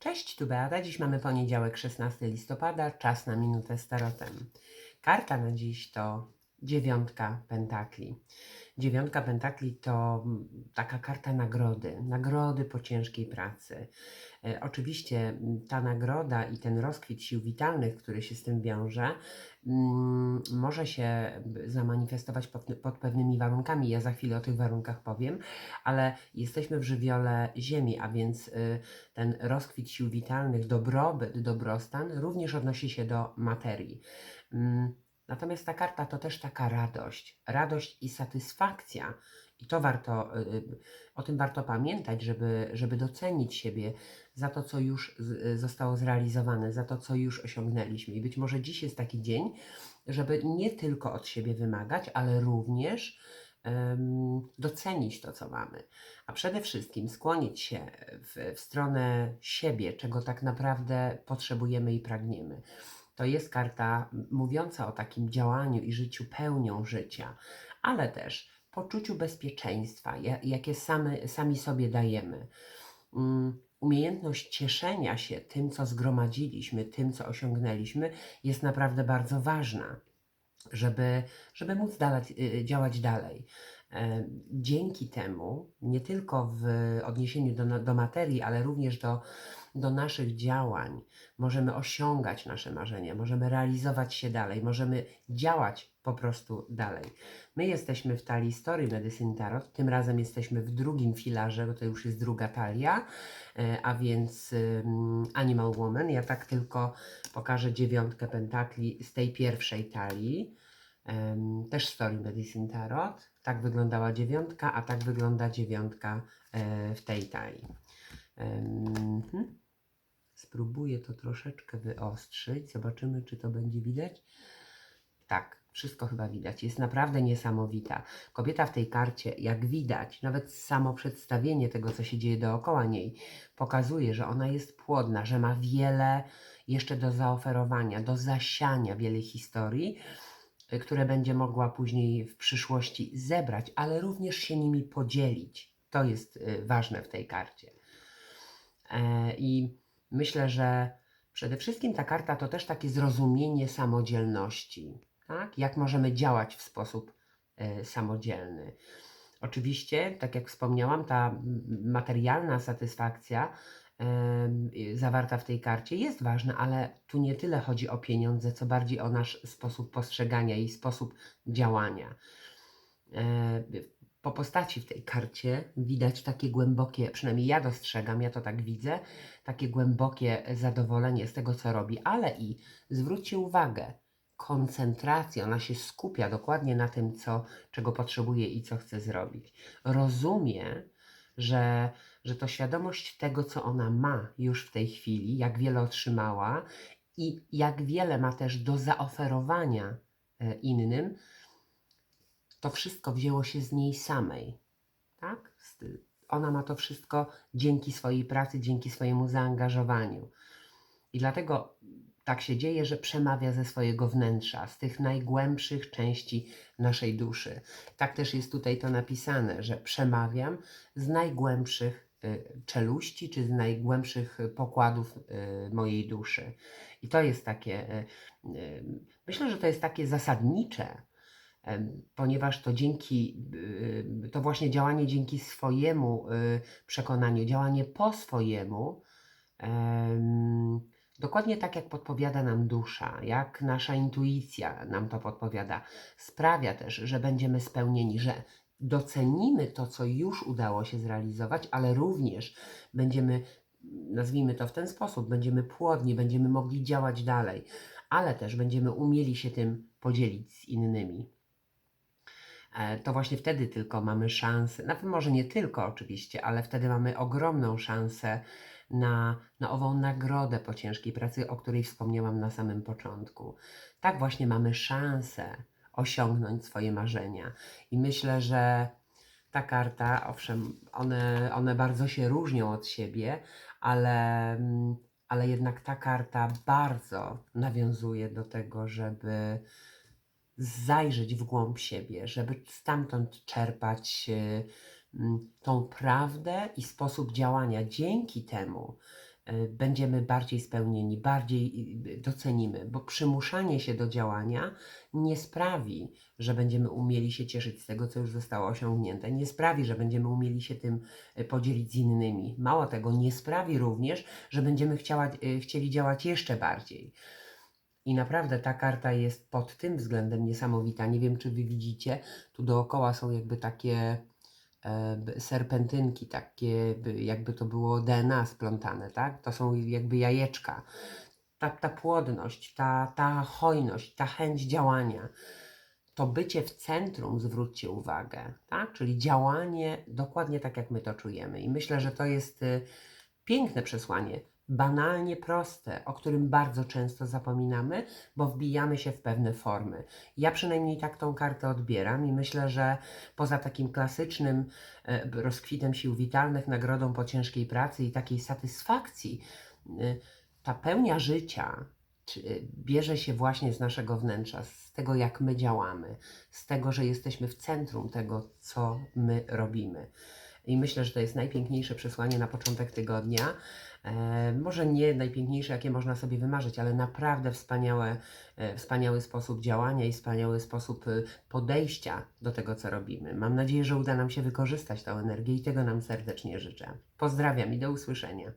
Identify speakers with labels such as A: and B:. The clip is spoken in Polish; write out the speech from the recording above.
A: Cześć, tu Beata. Dziś mamy poniedziałek, 16 listopada, czas na minutę z tarotem. Karta na dziś to dziewiątka pentakli. Dziewiątka pentakli to mm, taka karta nagrody, nagrody po ciężkiej pracy. E, Oczywiście mm, ta nagroda i ten rozkwit sił witalnych, który się z tym wiąże, mm, może się zamanifestować pod, pod pewnymi warunkami. Ja za chwilę o tych warunkach powiem, ale jesteśmy w żywiole Ziemi, a więc y, ten rozkwit sił witalnych, dobrobyt, dobrostan również odnosi się do materii. Natomiast ta karta to też taka radość, radość i satysfakcja. I to warto, y, y, o tym warto pamiętać, żeby, żeby docenić siebie za to, co już y, zostało zrealizowane, za to, co już osiągnęliśmy. I być może dziś jest taki dzień, żeby nie tylko od siebie wymagać, ale również docenić to, co mamy. A przede wszystkim skłonić się w, w stronę siebie, czego tak naprawdę potrzebujemy i pragniemy. To jest karta mówiąca o takim działaniu i życiu pełnią życia, ale też poczuciu bezpieczeństwa, ja- jakie same, sami sobie dajemy. Mm, Umiejętność cieszenia się tym, co zgromadziliśmy, tym, co osiągnęliśmy, jest naprawdę bardzo ważna, żeby, żeby móc dalej, y, działać dalej. E, Dzięki temu, nie tylko w odniesieniu do, do materii, ale również do, do naszych działań, możemy osiągać nasze marzenia, możemy realizować się dalej, możemy działać po prostu dalej. My jesteśmy w talii Story Medicine Tarot, tym razem jesteśmy w drugim filarze, bo to już jest druga talia, e, a więc ym, Animal Woman. Ja tak tylko pokażę dziewiątkę pentakli z tej pierwszej talii. Też Story Medicine Tarot. Tak wyglądała dziewiątka, a tak wygląda dziewiątka e, w tej talii. Em, hmm. Spróbuję to troszeczkę wyostrzyć. Zobaczymy, czy to będzie widać. Tak, wszystko chyba widać. Jest naprawdę niesamowita. Kobieta w tej karcie, jak widać, nawet samo przedstawienie tego, co się dzieje dookoła niej, pokazuje, że ona jest płodna, że ma wiele jeszcze do zaoferowania, do zasiania, wiele historii, które będzie mogła później w przyszłości zebrać, ale również się nimi podzielić. To jest y, ważne w tej karcie. E, I myślę, że przede wszystkim ta karta to też takie zrozumienie samodzielności, tak? Jak możemy działać w sposób e, samodzielny. Oczywiście, tak jak wspomniałam, ta materialna satysfakcja y, zawarta w tej karcie jest ważna, ale tu nie tyle chodzi o pieniądze, co bardziej o nasz sposób postrzegania i sposób działania. E, po postaci w tej karcie widać takie głębokie, przynajmniej ja dostrzegam, ja to tak widzę, takie głębokie zadowolenie z tego, co robi, ale i zwróćcie uwagę, koncentracja, ona się skupia dokładnie na tym, co, czego potrzebuje i co chce zrobić. Rozumie, że, że to świadomość tego, co ona ma już w tej chwili, jak wiele otrzymała i jak wiele ma też do zaoferowania e, innym, to wszystko wzięło się z niej samej. Tak? Ona ma to wszystko dzięki swojej pracy, dzięki swojemu zaangażowaniu. I dlatego tak się dzieje, że przemawia ze swojego wnętrza, z tych najgłębszych części naszej duszy. Tak też jest tutaj to napisane, że przemawiam z najgłębszych czeluści, czy z najgłębszych y, pokładów y, mojej duszy. I to jest takie, y, y, myślę, że to jest takie zasadnicze, ponieważ to dzięki, y, to właśnie działanie dzięki swojemu y, przekonaniu, działanie po swojemu, em, dokładnie tak jak podpowiada nam dusza, jak nasza intuicja nam to podpowiada, sprawia też, że będziemy spełnieni, że docenimy to, co już udało się zrealizować, ale również będziemy, nazwijmy to w ten sposób, będziemy płodni, będziemy mogli działać dalej, ale też będziemy umieli się tym podzielić z innymi e, to właśnie wtedy tylko mamy szansę, nawet może nie tylko oczywiście, ale wtedy mamy ogromną szansę na, na ową nagrodę po ciężkiej pracy, o której wspomniałam na samym początku. Tak właśnie mamy szansę osiągnąć swoje marzenia. I myślę, że ta karta, owszem, one, one bardzo się różnią od siebie, ale, ale jednak ta karta bardzo nawiązuje do tego, żeby zajrzeć w głąb siebie, żeby stamtąd czerpać y, tą prawdę i sposób działania. Dzięki temu będziemy bardziej spełnieni, bardziej docenimy, bo przymuszanie się do działania nie sprawi, że będziemy umieli się cieszyć z tego, co już zostało osiągnięte, nie sprawi, że będziemy umieli się tym y, podzielić z innymi. Mało tego, nie sprawi również, że będziemy chciała, y, chcieli działać jeszcze bardziej. I naprawdę ta karta jest pod tym względem niesamowita. Nie wiem, czy wy widzicie, tu dookoła są jakby takie e, serpentynki, takie by- jakby to było DNA splątane, tak? To są jakby jajeczka. Ta, ta płodność, ta, ta hojność, ta chęć działania, to bycie w centrum, zwróćcie uwagę, tak? Czyli działanie dokładnie tak, jak my to czujemy. I myślę, że to jest y, piękne przesłanie, banalnie proste, o którym bardzo często zapominamy, bo wbijamy się w pewne formy. Ja przynajmniej tak tą kartę odbieram i myślę, że poza takim klasycznym e, rozkwitem sił witalnych, nagrodą po ciężkiej pracy i takiej satysfakcji, y, ta pełnia życia y, bierze się właśnie z naszego wnętrza, z tego jak my działamy, z tego, że jesteśmy w centrum tego, co my robimy. I myślę, że to jest najpiękniejsze przesłanie na początek tygodnia. E, może nie najpiękniejsze, jakie można sobie wymarzyć, ale naprawdę wspaniałe, e, wspaniały sposób działania i wspaniały sposób y, podejścia do tego, co robimy. Mam nadzieję, że uda nam się wykorzystać tę energię i tego nam serdecznie życzę. Pozdrawiam i do usłyszenia.